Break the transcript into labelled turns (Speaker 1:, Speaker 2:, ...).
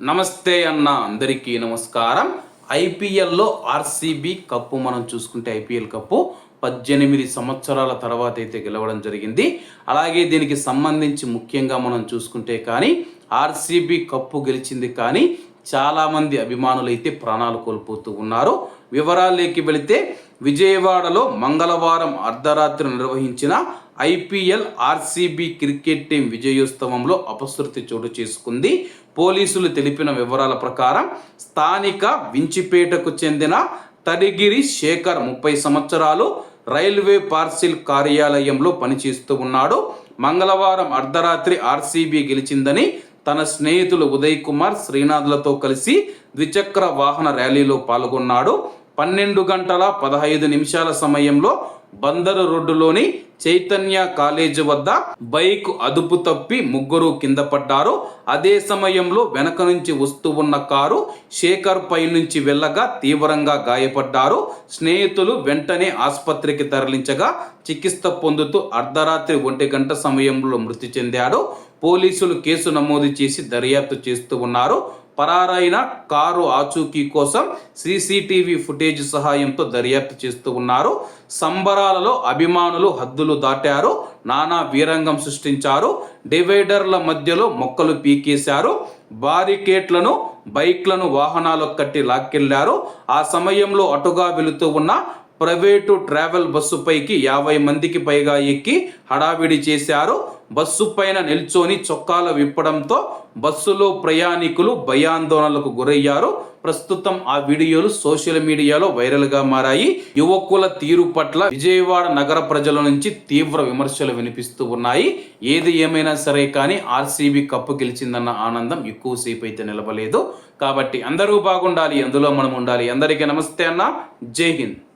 Speaker 1: నమస్తే అన్న అందరికీ నమస్కారం. ఐపీఎల్లో ఆర్సీబీ కప్పు మనం చూసుకుంటే ఐపీఎల్ కప్పు పద్దెనిమిది సంవత్సరాల తర్వాత అయితే గెలవడం జరిగింది. అలాగే దీనికి సంబంధించి ముఖ్యంగా మనం చూసుకుంటే కానీ ఆర్సీబీ కప్పు గెలిచింది కానీ చాలామంది అభిమానులు అయితే ప్రాణాలు కోల్పోతూ ఉన్నారు. వివరాల్లోకి వెళితే విజయవాడలో మంగళవారం అర్ధరాత్రి నిర్వహించిన ఐపీఎల్ ఆర్సీబీ క్రికెట్ టీం విజయోత్సవంలో అపశృతి చోటు చేసుకుంది. పోలీసులు తెలిపిన వివరాల ప్రకారం స్థానిక వించిపేటకు చెందిన తరిగిరి శేఖర్ ముప్పై సంవత్సరాలు రైల్వే పార్సిల్ కార్యాలయంలో పనిచేస్తూ ఉన్నాడు. మంగళవారం అర్ధరాత్రి ఆర్సీబీ గెలిచిందని తన స్నేహితులు ఉదయ్ కుమార్ శ్రీనాథ్లతో కలిసి ద్విచక్ర వాహన ర్యాలీలో పాల్గొన్నాడు. పన్నెండు గంటల పదహైదు నిమిషాల సమయంలో బందరు రోడ్డులోని చైతన్య కాలేజ్ వద్ద బైక్ అదుపు తప్పి ముగ్గురు కింద పడ్డారు. అదే సమయంలో వెనక నుంచి వస్తూ ఉన్న కారు శేఖర్ పై నుంచి వెళ్ళగా తీవ్రంగా గాయపడ్డారు. స్నేహితులు వెంటనే ఆసుపత్రికి తరలించగా చికిత్స పొందుతూ అర్ధరాత్రి ఒంటి గంట సమయంలో మృతి చెందాడు పోలీసులు కేసు నమోదు చేసి దర్యాప్తు చేస్తూ ఉన్నారు. పరారైన కారు ఆచూకీ కోసం సీసీటీవీ ఫుటేజ్ సహాయంతో దర్యాప్తు చేస్తూ ఉన్నారు. సంబరాలలో అభిమానులు హద్దులు దాటారు. నానా వీరంగం సృష్టించారు. డివైడర్ల మధ్యలో మొక్కలు పీకేశారు. బారికేట్లను బైక్లను వాహనాలకు కట్టి లాక్కెళ్ళారు. ఆ సమయంలో అటుగా వెళుతూ ఉన్న ప్రైవేటు ట్రావెల్ బస్సుపైకి యాభై మందికి పైగా ఎక్కి హడావిడి చేశారు. బస్సు పైన నిల్చొని చొక్కాలు విప్పడంతో బస్సులో ప్రయాణికులు భయాందోళనలకు గురయ్యారు. ప్రస్తుతం ఆ వీడియోలు సోషల్ మీడియాలో వైరల్గా మారాయి. యువకుల తీరు పట్ల విజయవాడ నగర ప్రజల నుంచి తీవ్ర విమర్శలు వినిపిస్తూ ఉన్నాయి. ఏది ఏమైనా సరే కానీ ఆర్సీబీ కప్పు గెలిచిందన్న ఆనందం ఎక్కువసేపు అయితే నిలవలేదు. కాబట్టి అందరూ బాగుండాలి అందులో మనం ఉండాలి. అందరికీ నమస్తే అన్న. జై హింద్.